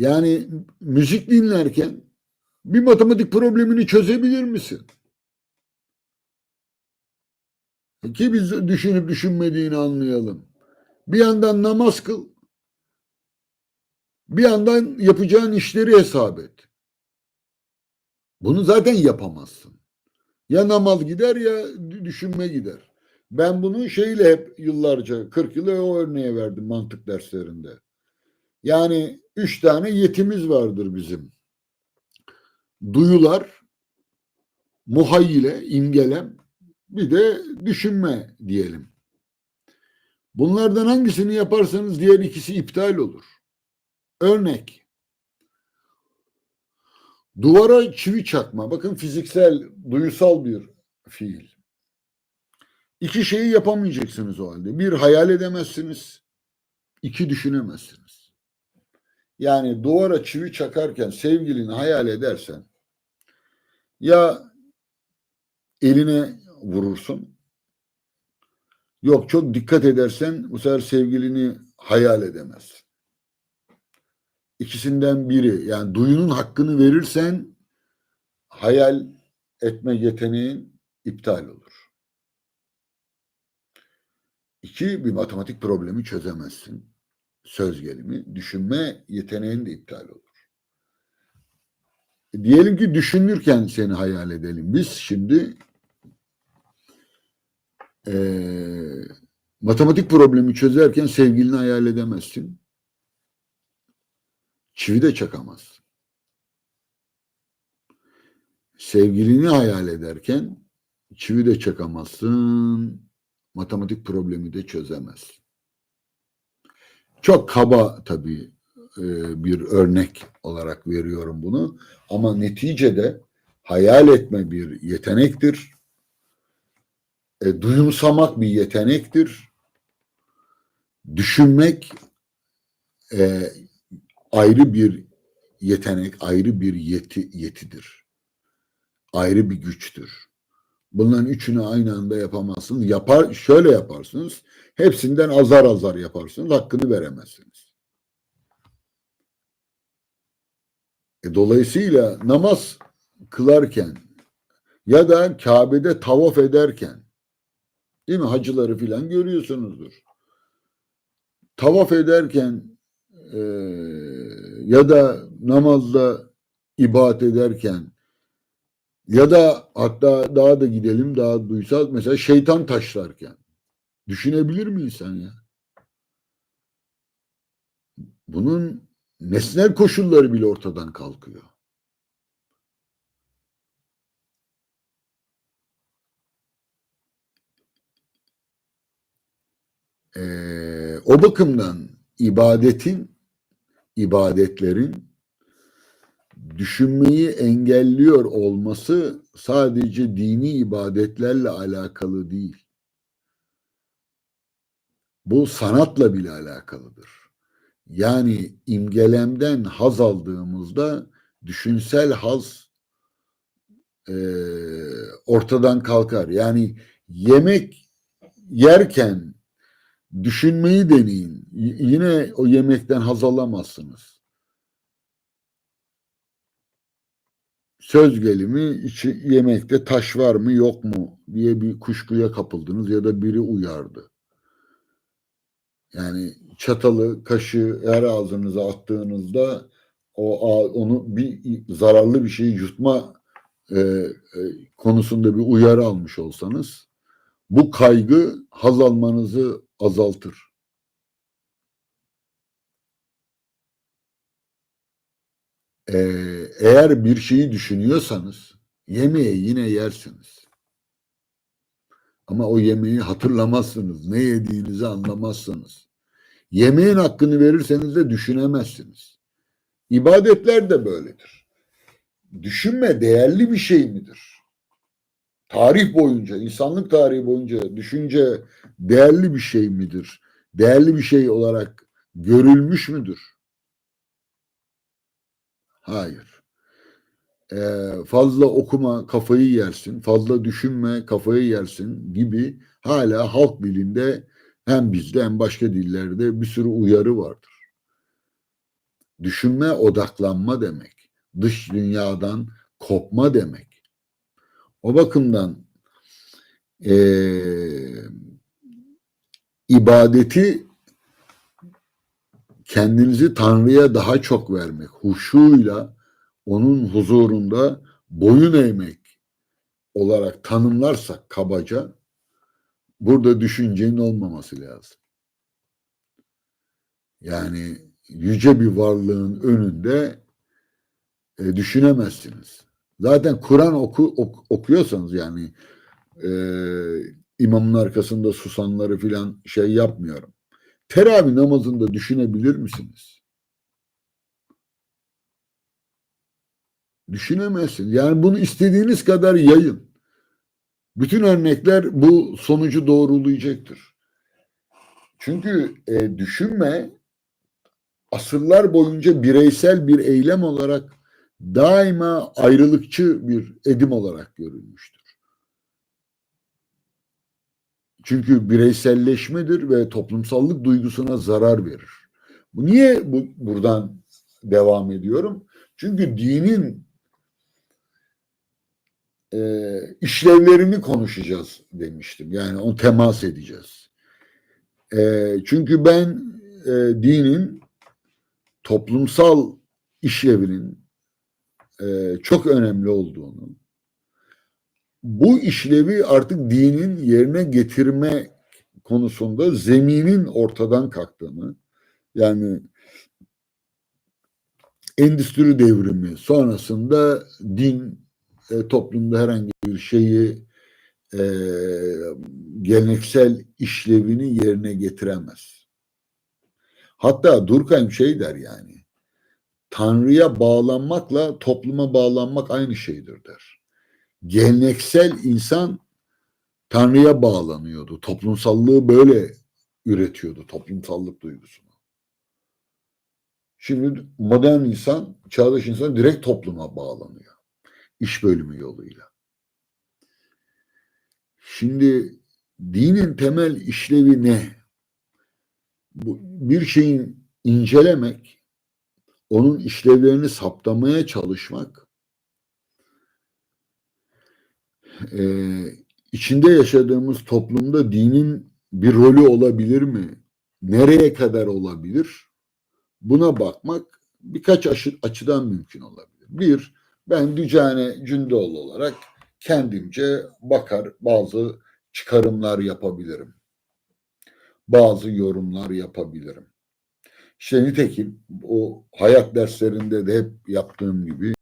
Yani müzik dinlerken bir matematik problemini çözebilir misin? Ki biz düşünüp düşünmediğini anlayalım. Bir yandan namaz kıl, bir yandan yapacağın işleri hesap et. Bunu zaten yapamazsın. Ya namaz gider ya düşünme gider. Ben bunu şeyle hep yıllarca 40 yıl o örneğe verdim mantık derslerinde. Yani üç tane yetimiz vardır bizim. Duyular, muhayyile, imgelem, bir de düşünme diyelim. Bunlardan hangisini yaparsanız diğer ikisi iptal olur. Örnek. Duvara çivi çakma. Bakın fiziksel, duyusal bir fiil. İki şeyi yapamayacaksınız o halde. Bir hayal edemezsiniz. iki düşünemezsiniz. Yani duvara çivi çakarken sevgilini hayal edersen ya eline vurursun yok çok dikkat edersen bu sefer sevgilini hayal edemezsin. İkisinden biri yani duyunun hakkını verirsen hayal etme yeteneğin iptal olur. İki, bir matematik problemi çözemezsin. Söz gelimi, düşünme yeteneğin de iptal olur. Diyelim ki düşünürken seni hayal edelim. Biz şimdi eee, matematik problemi çözerken sevgilini hayal edemezsin. Çivi de çakamazsın. Sevgilini hayal ederken çivi de çakamazsın. Matematik problemi de çözemezsin. Çok kaba tabii e, bir örnek olarak veriyorum bunu. Ama neticede hayal etme bir yetenektir. E, duyumsamak bir yetenektir. Düşünmek e, ayrı bir yetenek, ayrı bir yeti, yetidir. Ayrı bir güçtür. Bunların üçünü aynı anda yapamazsınız. Yapar, şöyle yaparsınız. Hepsinden azar azar yaparsınız. Hakkını veremezsiniz. E, dolayısıyla namaz kılarken ya da Kabe'de tavaf ederken değil mi? Hacıları filan görüyorsunuzdur. Tavaf ederken e, ya da namazda ibadet ederken ya da hatta daha da gidelim daha duysal mesela şeytan taşlarken düşünebilir mi insan ya? Bunun nesnel koşulları bile ortadan kalkıyor. Ee, o bakımdan ibadetin, ibadetlerin düşünmeyi engelliyor olması sadece dini ibadetlerle alakalı değil. Bu sanatla bile alakalıdır. Yani imgelemden haz aldığımızda düşünsel haz e, ortadan kalkar. Yani yemek yerken düşünmeyi deneyin. Y- yine o yemekten haz alamazsınız. Söz gelimi içi, yemekte taş var mı yok mu diye bir kuşkuya kapıldınız ya da biri uyardı. Yani çatalı, kaşığı her ağzınıza attığınızda o onu bir zararlı bir şeyi yutma e, e, konusunda bir uyarı almış olsanız bu kaygı haz almanızı azaltır. Ee, eğer bir şeyi düşünüyorsanız yemeği yine yersiniz. Ama o yemeği hatırlamazsınız. Ne yediğinizi anlamazsınız. Yemeğin hakkını verirseniz de düşünemezsiniz. İbadetler de böyledir. Düşünme değerli bir şey midir? Tarih boyunca, insanlık tarihi boyunca düşünce değerli bir şey midir? Değerli bir şey olarak görülmüş müdür? Hayır. Ee, fazla okuma kafayı yersin, fazla düşünme kafayı yersin gibi hala halk dilinde hem bizde hem başka dillerde bir sürü uyarı vardır. düşünme odaklanma demek. Dış dünyadan kopma demek. O bakımdan eee ibadeti kendinizi Tanrı'ya daha çok vermek, huşuyla onun huzurunda boyun eğmek olarak tanımlarsak kabaca burada düşüncenin olmaması lazım. Yani yüce bir varlığın önünde e, düşünemezsiniz. Zaten Kur'an oku, ok- okuyorsanız yani e, imamın arkasında susanları filan şey yapmıyorum. Teravih namazında düşünebilir misiniz? Düşünemezsiniz. Yani bunu istediğiniz kadar yayın. Bütün örnekler bu sonucu doğrulayacaktır. Çünkü e, düşünme asırlar boyunca bireysel bir eylem olarak daima ayrılıkçı bir edim olarak görülmüştür. Çünkü bireyselleşmedir ve toplumsallık duygusuna zarar verir. Niye bu, buradan devam ediyorum? Çünkü dinin e, işlevlerini konuşacağız demiştim. Yani onu temas edeceğiz. E, çünkü ben e, dinin toplumsal işlevinin e, çok önemli olduğunu, bu işlevi artık dinin yerine getirme konusunda zeminin ortadan kalktığını, yani endüstri devrimi sonrasında din e, toplumda herhangi bir şeyi e, geleneksel işlevini yerine getiremez. Hatta Durkheim şey der yani, Tanrı'ya bağlanmakla topluma bağlanmak aynı şeydir der. Geleneksel insan Tanrı'ya bağlanıyordu. Toplumsallığı böyle üretiyordu, toplumsallık duygusunu. Şimdi modern insan, çağdaş insan direkt topluma bağlanıyor. İş bölümü yoluyla. Şimdi dinin temel işlevi ne? Bu, bir şeyin incelemek, onun işlevlerini saptamaya çalışmak, e, içinde yaşadığımız toplumda dinin bir rolü olabilir mi? Nereye kadar olabilir? Buna bakmak birkaç aşı, açıdan mümkün olabilir. Bir, ben Dücane Cündoğlu olarak kendimce bakar bazı çıkarımlar yapabilirim. Bazı yorumlar yapabilirim. İşte nitekim o hayat derslerinde de hep yaptığım gibi